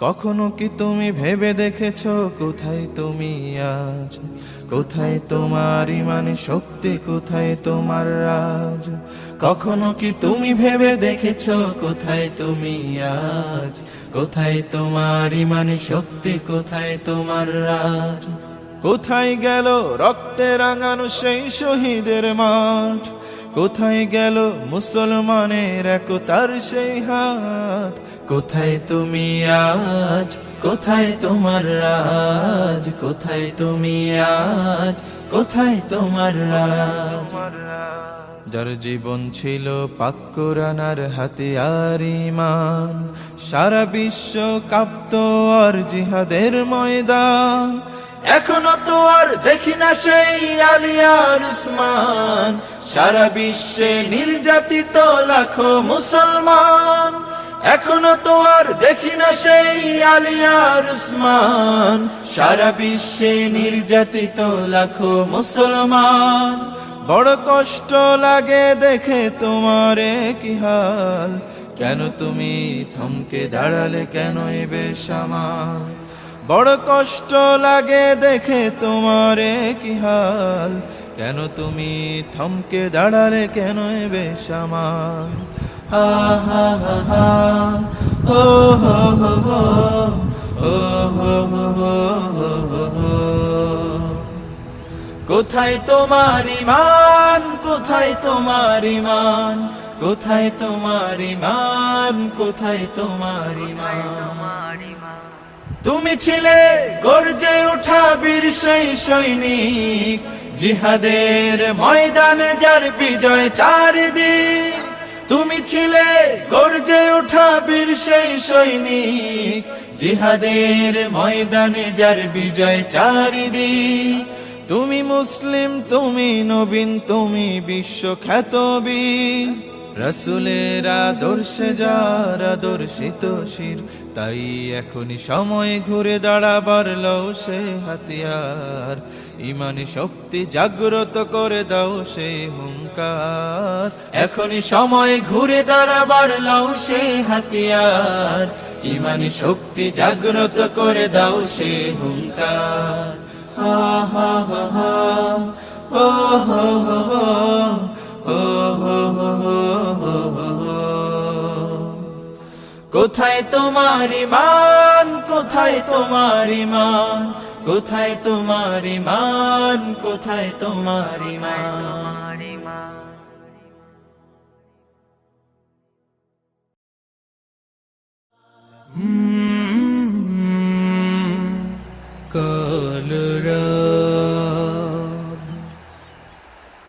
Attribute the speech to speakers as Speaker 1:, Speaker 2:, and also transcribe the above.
Speaker 1: কখনো কি তুমি ভেবে দেখেছ কোথায় তুমি আজ কোথায় তোমার ইমানে শক্তি? কোথায় তোমার রাজ? কখনো কি তুমি ভেবে দেখেছ কোথায় তুমি আজ কোথায় তোমার ইমানে শক্তি? কোথায় তোমার রাজ? কোথায় গেল রক্তে রাঙানো সেই শহীদের মাঠ? কোথায় গেল মুসলমানের একতার সেই হাত? কোথায় তুমি আজ? কোথায় তোমার রাজ? কোথায় তুমি আজ? কোথায় তোমার রাজ? যার জীবন ছিল পাক্কুরানার হাতিয়ার ইমান সারা বিশ্ব কাঁপত আর জিহাদের ময়দান। এখনও তো আর দেখি না সেই আলিয়ার উসমান। সারা বিশ্বে নির্যাতিত লাখো মুসলমান। এখনও তো আর দেখি না সেই আলিয়ার উসমান। সারা বিশ্বে নির্যাতিত লাখো মুসলমান। বড় কষ্ট লাগে দেখে তোমারে কি হাল। কেন তুমি থমকে দাঁড়ালে কেন এ বেসামাল? বড় কষ্ট লাগে দেখে তোমারে কি হাল। কেন তুমি থমকে দাঁড়ালে কেন এ বেসামাল হা হা হা হা। ও হো হো হো। ও হো হো হো হো হো হো। কোথায় তোমার ইমান? কোথায় তোমার ইমান? কোথায় তোমার ইমান? কোথায় তোমার ইমান? তুমি ছিলে গর্জে ওঠা বীর সেই সৈনিক। জিহাদের ময়দানে যার বিজয় চারিদিক, তুমি ছিলে গর্জে ওঠা বীর সেই সৈনিক। জিহাদের ময়দানে যার বিজয় চারিদিক, তুমি মুসলিম, তুমি নবীন, তুমি বিশ্বখ্যাত বীর। রসুলের আদর্শে যার আদর্শিত শির, তাই এখনই সময় ঘুরে দাঁড়াবার লও সে হাতিয়ার। ইমানি শক্তি জাগ্রত করে দাও সে হুঙ্কার। এখনই সময় ঘুরে দাঁড়াবার লও সে হাতিয়ার। ইমানি শক্তি জাগ্রত করে দাও সে হুঙ্কার। হা হা হা হা, হো হো হো কোথায় তোমার ইমান কোথায় তোমার ইমান কোথায় তোমার ইমান কোথায় তোমার ইমান কলরা